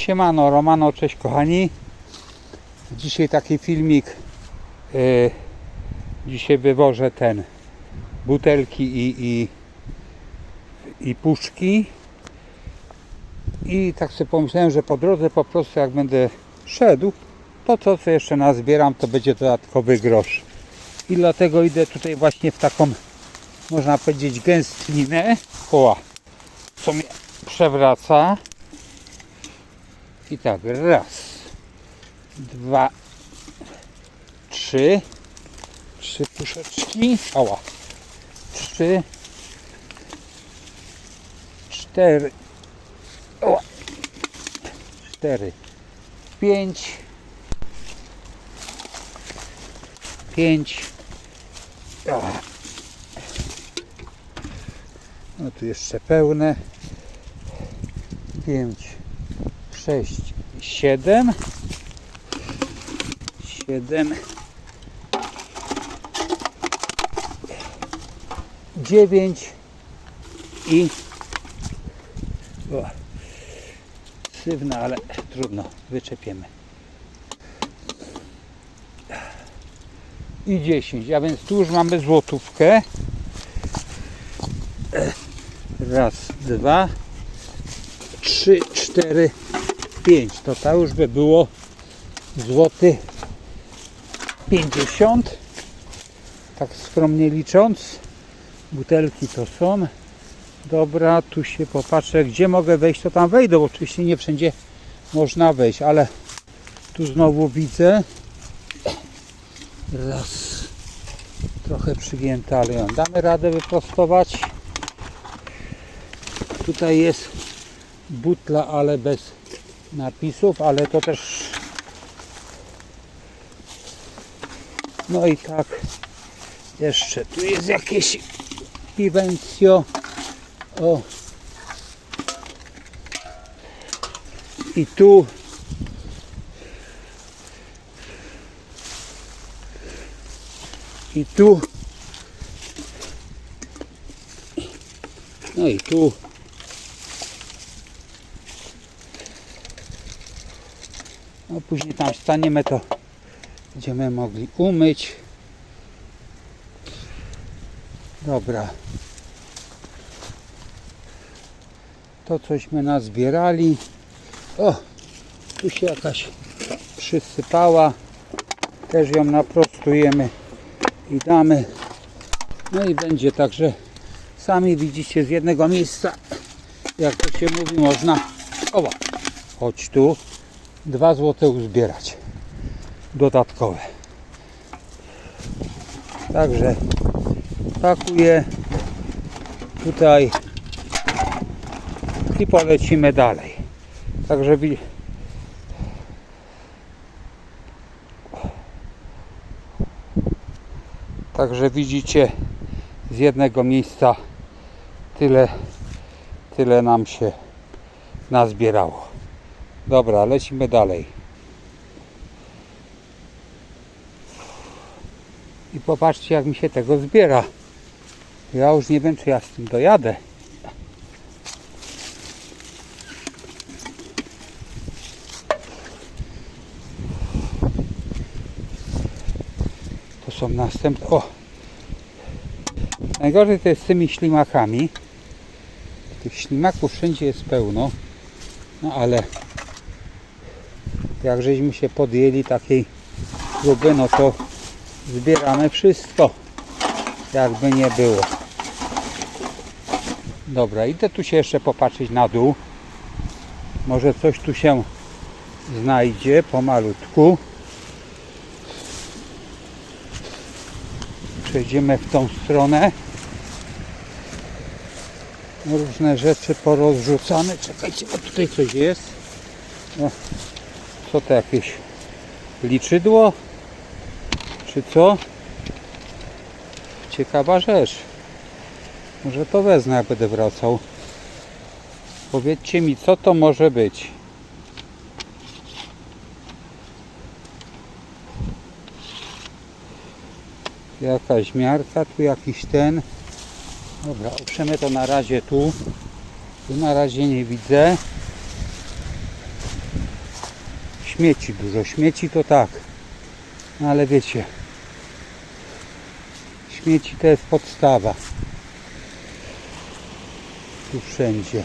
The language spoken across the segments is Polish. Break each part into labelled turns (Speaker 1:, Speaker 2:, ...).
Speaker 1: Siemano, Romano, cześć kochani. Dzisiaj taki filmik. Yy, dzisiaj wywożę ten butelki i, i, i puszki. I tak sobie pomyślałem, że po drodze po prostu jak będę szedł, to to co jeszcze nazbieram to będzie dodatkowy grosz. I dlatego idę tutaj właśnie w taką, można powiedzieć, gęstwinę. Koła, co mnie przewraca. I tak, raz, dwa, trzy, trzy puszeczki, ała, trzy, cztery, ała, cztery, pięć, pięć, ała. no tu jeszcze pełne, pięć, 6, 7, 7, 9 i o, sztywne, ale trudno, wyczepiemy. I 10, a więc tu już mamy złotówkę. Raz, dwa, 3, 4, 5 to to już by było złoty 50 tak skromnie licząc butelki to są. Dobra tu się popatrzę gdzie mogę wejść to tam wejdę bo oczywiście nie wszędzie można wejść ale tu znowu widzę. Raz. Trochę przygięte ale ją damy radę wyprostować. Tutaj jest butla, ale bez napisów, ale to też no i tak jeszcze tu jest jakieś piwencjo o. I tu. I tu. No i tu No później tam staniemy, to będziemy mogli umyć. Dobra. To cośmy nazbierali. O, tu się jakaś przysypała. Też ją naprostujemy i damy. No i będzie także sami widzicie z jednego miejsca, jak to się mówi, można. O, chodź tu. 2 złote uzbierać. Dodatkowe. Także pakuję. Tutaj. I polecimy dalej. Także także widzicie z jednego miejsca tyle tyle nam się nazbierało Dobra, lecimy dalej. I popatrzcie jak mi się tego zbiera. Ja już nie wiem czy ja z tym dojadę. To są następne. O! Najgorzej to jest z tymi ślimakami. Tych ślimaków wszędzie jest pełno. No ale jak żeśmy się podjęli takiej próby, no to zbieramy wszystko, jakby nie było. Dobra, idę tu się jeszcze popatrzeć na dół. Może coś tu się znajdzie pomalutku. Przejdziemy w tą stronę. Różne rzeczy porozrzucane. Czekajcie, bo tutaj coś jest. Co to jakieś liczydło? Czy co? Ciekawa rzecz. Może to wezmę, jak będę wracał. Powiedzcie mi, co to może być? Jakaś miarka, tu jakiś ten. Dobra, oprzemy to na razie tu. Tu na razie nie widzę. Śmieci dużo. Śmieci to tak. No ale wiecie, śmieci to jest podstawa. Tu wszędzie.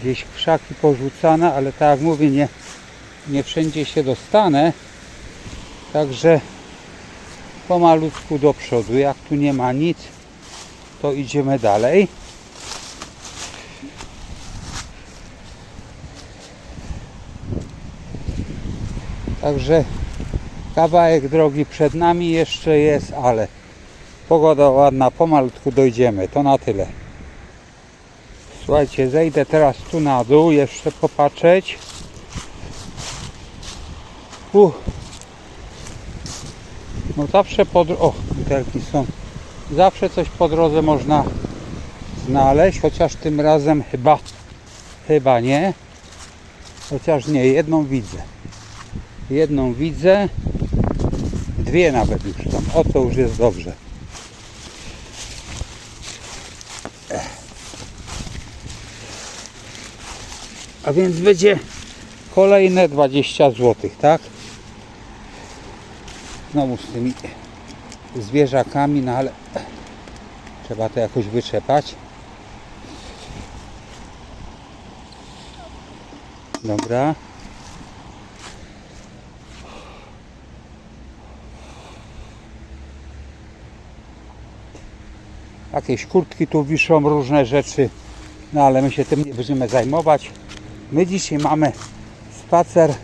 Speaker 1: Gdzieś krzaki porzucane, ale tak jak mówię, nie, nie wszędzie się dostanę. Także pomalutku do przodu. Jak tu nie ma nic, to idziemy dalej. Także kawałek drogi przed nami jeszcze jest, ale pogoda ładna, pomalutku dojdziemy. To na tyle. Słuchajcie, zejdę teraz tu na dół, jeszcze popatrzeć. Uh. No zawsze po o, butelki są. Zawsze coś po drodze można znaleźć, chociaż tym razem chyba, chyba nie. Chociaż nie, jedną widzę. Jedną widzę. Dwie nawet już są. O to już jest dobrze. A więc będzie kolejne 20 zł, tak? Znowu z tymi zwierzakami, no ale trzeba to jakoś wyczepać. Dobra. Jakieś kurtki tu wiszą, różne rzeczy, no ale my się tym nie będziemy zajmować. My dzisiaj mamy spacer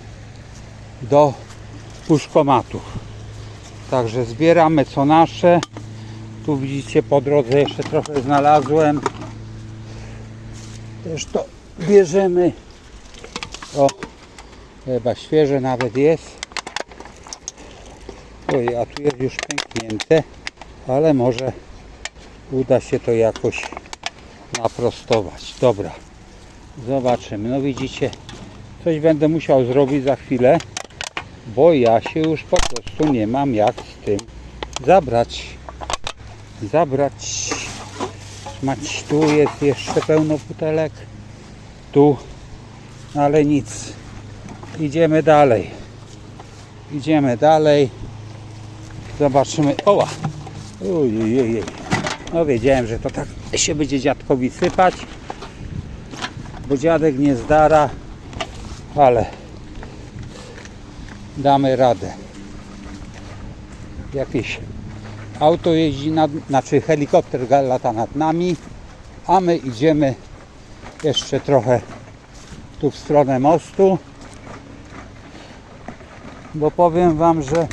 Speaker 1: do puszkomatu. Także zbieramy co nasze. Tu widzicie po drodze jeszcze trochę znalazłem. Też to bierzemy. O, chyba świeże nawet jest. Oj, a tu jest już pęknięte, ale może uda się to jakoś naprostować. Dobra, zobaczymy. No widzicie, coś będę musiał zrobić za chwilę, bo ja się już po prostu nie mam jak z tym zabrać. Zabrać. Mać, tu jest jeszcze pełno butelek. Tu, ale nic. Idziemy dalej. Idziemy dalej. Zobaczymy. Oła! Ojej, no wiedziałem, że to tak się będzie dziadkowi sypać, bo dziadek nie zdara, ale damy radę. Jakieś auto jeździ, nad, znaczy helikopter lata nad nami, a my idziemy jeszcze trochę tu w stronę mostu, bo powiem Wam, że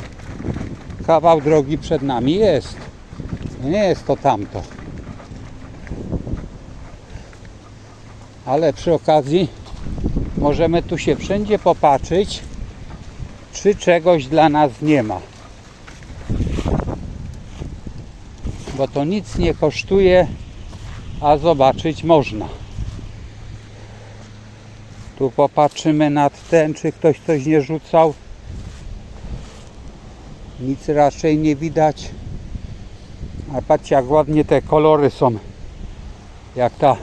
Speaker 1: kawał drogi przed nami jest. Nie jest to tamto. Ale przy okazji możemy tu się wszędzie popatrzeć, czy czegoś dla nas nie ma. Bo to nic nie kosztuje, a zobaczyć można. Tu popatrzymy nad ten, czy ktoś coś nie rzucał. Nic raczej nie widać. A patrzcie jak ładnie te kolory są. Jak ta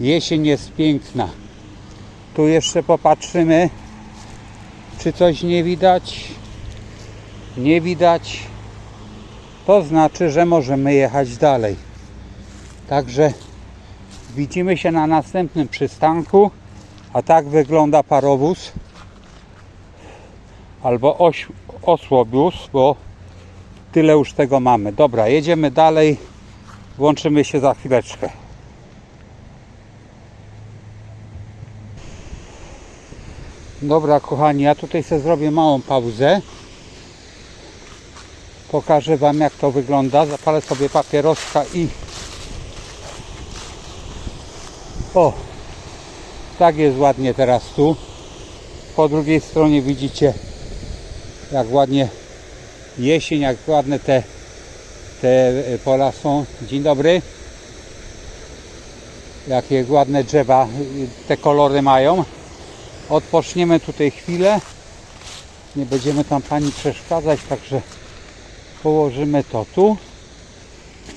Speaker 1: jesień jest piękna. Tu jeszcze popatrzymy, czy coś nie widać. Nie widać. To znaczy, że możemy jechać dalej. Także widzimy się na następnym przystanku. A tak wygląda parowóz albo oś, osłobus, bo tyle już tego mamy. Dobra, jedziemy dalej. Włączymy się za chwileczkę. Dobra, kochani, ja tutaj sobie zrobię małą pauzę. Pokażę Wam, jak to wygląda. Zapalę sobie papieroska i... O! Tak jest ładnie teraz tu. Po drugiej stronie widzicie, jak ładnie jesień, jak ładne te, te pola są. Dzień dobry. Jakie ładne drzewa te kolory mają. Odpoczniemy tutaj chwilę. Nie będziemy tam pani przeszkadzać, także położymy to tu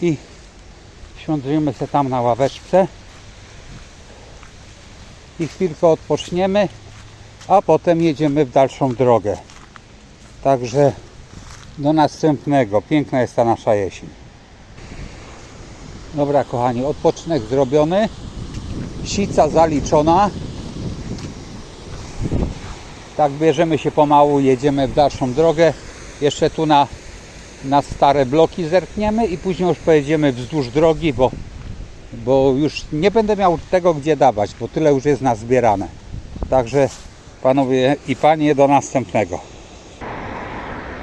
Speaker 1: i siądziemy się tam na ławeczce. i chwilkę odpoczniemy, a potem jedziemy w dalszą drogę. Także do następnego. Piękna jest ta nasza jesień. Dobra kochani, odpoczynek zrobiony. Sica zaliczona. Tak bierzemy się pomału, jedziemy w dalszą drogę. Jeszcze tu na, na stare bloki zerkniemy i później już pojedziemy wzdłuż drogi, bo, bo już nie będę miał tego gdzie dawać, bo tyle już jest nazbierane. Także panowie i panie do następnego.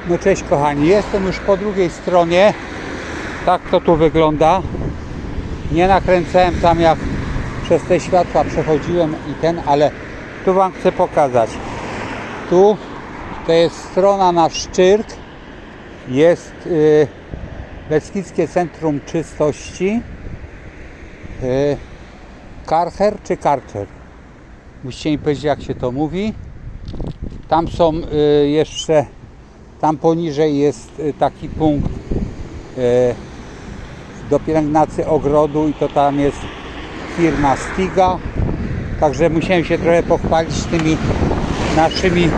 Speaker 1: No cześć kochani, jestem już po drugiej stronie. Tak to tu wygląda. Nie nakręcałem tam jak przez te światła przechodziłem i ten, ale tu Wam chcę pokazać. Tu to jest strona na Szczyrk. Jest y, Beskidzkie Centrum Czystości. Y, Karcher czy Karcher? Musicie mi powiedzieć jak się to mówi. Tam są y, jeszcze, tam poniżej jest y, taki punkt y, do pielęgnacji ogrodu i to tam jest firma Stiga. Także musiałem się trochę pochwalić tymi naszymi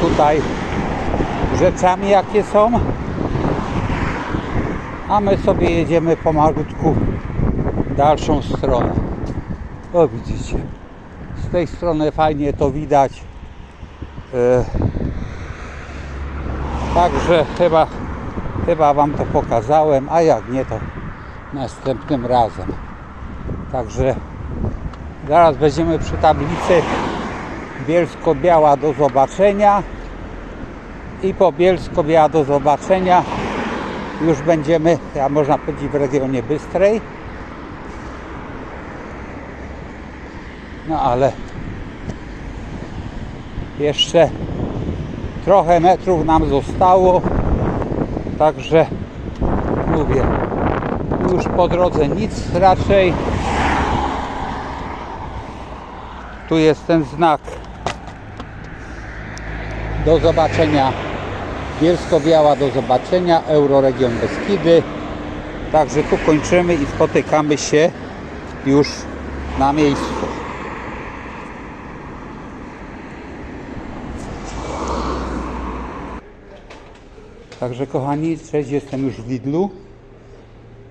Speaker 1: tutaj rzeczami jakie są. A my sobie jedziemy pomalutku w dalszą stronę. O widzicie. Z tej strony fajnie to widać. E, Także chyba Chyba Wam to pokazałem, a jak nie, to następnym razem. Także zaraz będziemy przy tablicy Bielsko-Biała do zobaczenia i po Bielsko-Biała do zobaczenia już będziemy, ja można powiedzieć w regionie Bystrej. No ale jeszcze trochę metrów nam zostało. Także mówię, już po drodze nic raczej. Tu jest ten znak. Do zobaczenia. Bielsko-Biała do zobaczenia. Euroregion Beskidy. Także tu kończymy i spotykamy się już na miejscu. Także kochani, cześć, jestem już w Lidlu.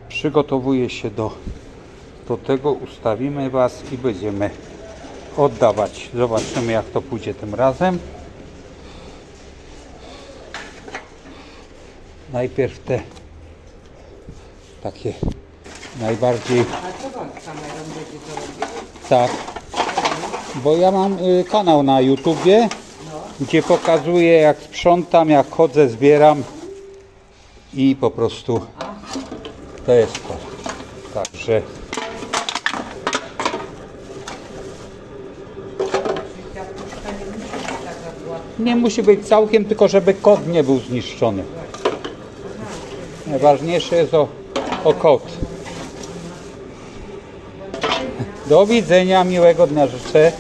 Speaker 1: Przygotowuję się do, do tego, ustawimy Was i będziemy oddawać. Zobaczymy jak to pójdzie tym razem. Najpierw te takie najbardziej tak. Bo ja mam y, kanał na YouTubie, gdzie pokazuję jak sprzątam, jak chodzę, zbieram i po prostu to jest to. Także
Speaker 2: nie musi być
Speaker 1: całkiem, tylko żeby kod nie był zniszczony. Najważniejsze jest o, o kod. Do widzenia, miłego dnia życzę.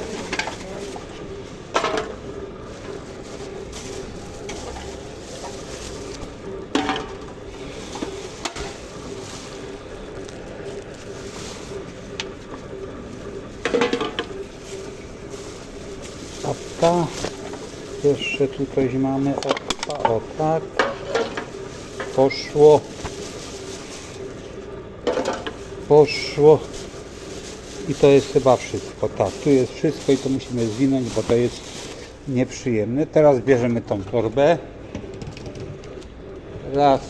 Speaker 1: Jeszcze tutaj mamy opa, o tak. Poszło. Poszło. I to jest chyba wszystko. Tak, tu jest wszystko i to musimy zwinąć, bo to jest nieprzyjemne. Teraz bierzemy tą torbę. Raz,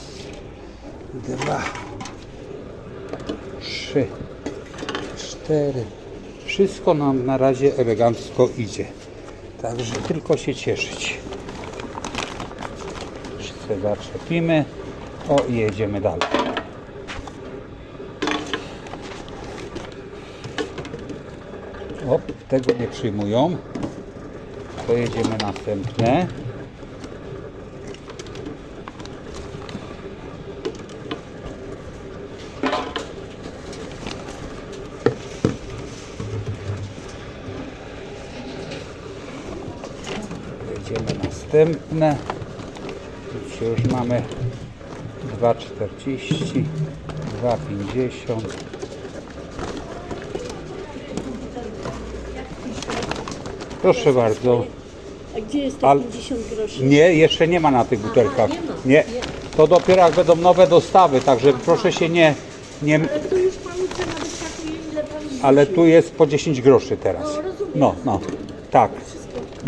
Speaker 1: dwa, trzy, cztery. Wszystko nam na razie elegancko idzie. Także tylko się cieszyć. Wszystko zaczepimy. O i jedziemy dalej. O, tego nie przyjmują. To jedziemy następne. Jedziemy następne. Zobaczcie, już mamy 2,40, 2,50. Proszę bardzo.
Speaker 3: A gdzie jest
Speaker 1: ta
Speaker 3: 50 groszy?
Speaker 1: Nie, jeszcze nie ma na tych butelkach.
Speaker 3: Nie
Speaker 1: To dopiero jak będą nowe dostawy, także proszę się nie... nie...
Speaker 3: Ale tu już panu cena wyskakuje, ile pan
Speaker 1: rzucił.
Speaker 3: Ale
Speaker 1: tu jest po 10 groszy teraz.
Speaker 3: No.
Speaker 1: No, no. Tak.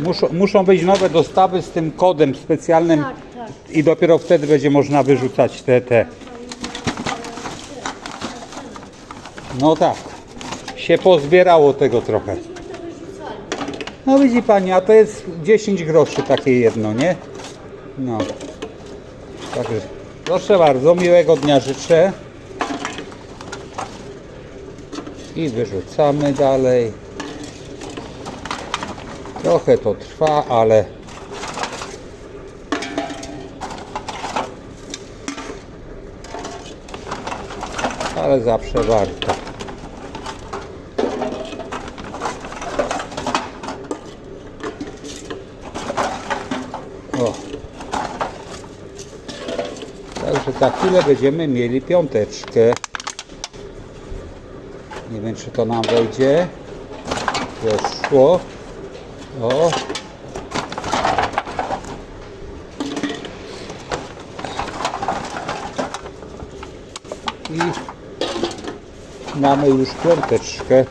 Speaker 1: Muszą, muszą być nowe dostawy z tym kodem specjalnym.
Speaker 3: Tak
Speaker 1: i dopiero wtedy będzie można wyrzucać te, te. No tak. Się pozbierało tego trochę. No widzi pani, a to jest 10 groszy takie jedno, nie? No. Także proszę bardzo, miłego dnia życzę. I wyrzucamy dalej. Trochę to trwa, ale ale zawsze warto. O. Także za chwilę będziemy mieli piąteczkę. Nie wiem, czy to nam wejdzie. Weszło. O. I mamy już piąteczkę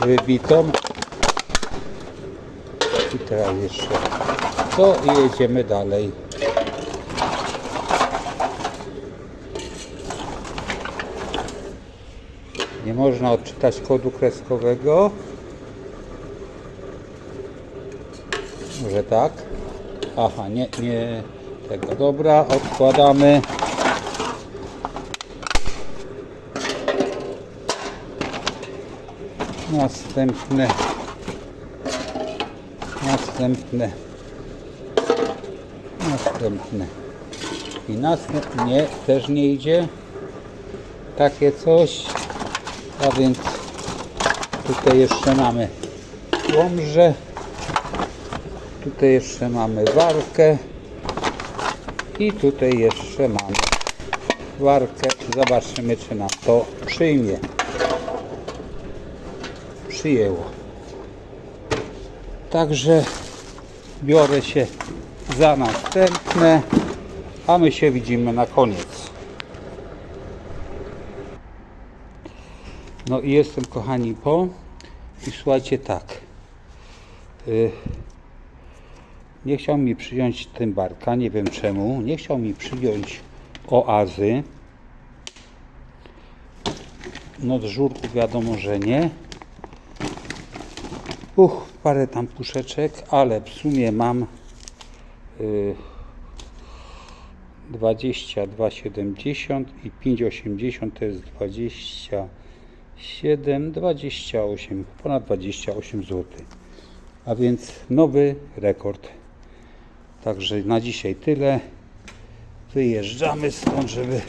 Speaker 1: wybitą. I teraz jeszcze to i jedziemy dalej. Nie można odczytać kodu kreskowego. Może tak? Aha, nie, nie tego. Dobra, odkładamy. Następne. Następne. Następne. I następne. Nie, też nie idzie. Takie coś. A więc tutaj jeszcze mamy łomże. Tutaj jeszcze mamy warkę. I tutaj jeszcze mamy warkę. Zobaczymy, czy nam to przyjmie. Przyjęło. Także biorę się za następne, a my się widzimy na koniec. No i jestem kochani po i słuchajcie tak. Y, nie chciał mi przyjąć tym barka, nie wiem czemu. Nie chciał mi przyjąć oazy. No żurków wiadomo, że nie. Uch, parę tam puszeczek, ale w sumie mam y, 22,70 i 5,80 to jest 27, 28, ponad 28 zł. A więc nowy rekord. Także na dzisiaj tyle. Wyjeżdżamy stąd, żeby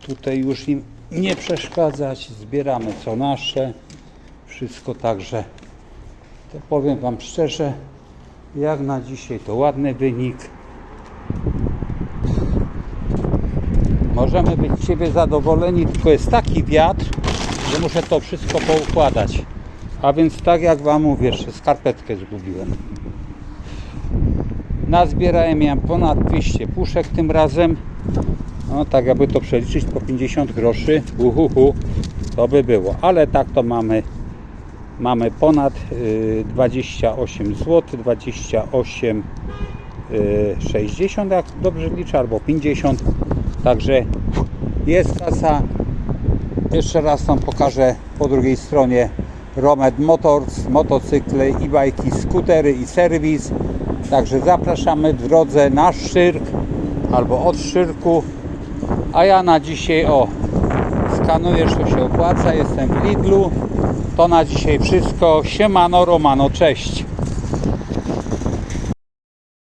Speaker 1: tutaj już im nie przeszkadzać. Zbieramy co nasze. Wszystko także. To powiem Wam szczerze, jak na dzisiaj to ładny wynik. Możemy być z siebie zadowoleni, tylko jest taki wiatr, że muszę to wszystko poukładać. A więc tak jak Wam mówię, jeszcze skarpetkę zgubiłem. Nazbierałem ja ponad 200 puszek tym razem. No tak jakby to przeliczyć po 50 groszy, uhuhu, to by było. Ale tak to mamy mamy ponad y, 28 zł, 28 y, 60 jak dobrze liczę, albo 50. Także jest kasa. Jeszcze raz Wam pokażę po drugiej stronie Romed Motors, motocykle, e-bajki, skutery i serwis. Także zapraszamy w drodze na Szczyrk albo od Szczyrku. A ja na dzisiaj o skanuję, że się opłaca. Jestem w Lidlu. To na dzisiaj wszystko. Siemano, Romano, cześć.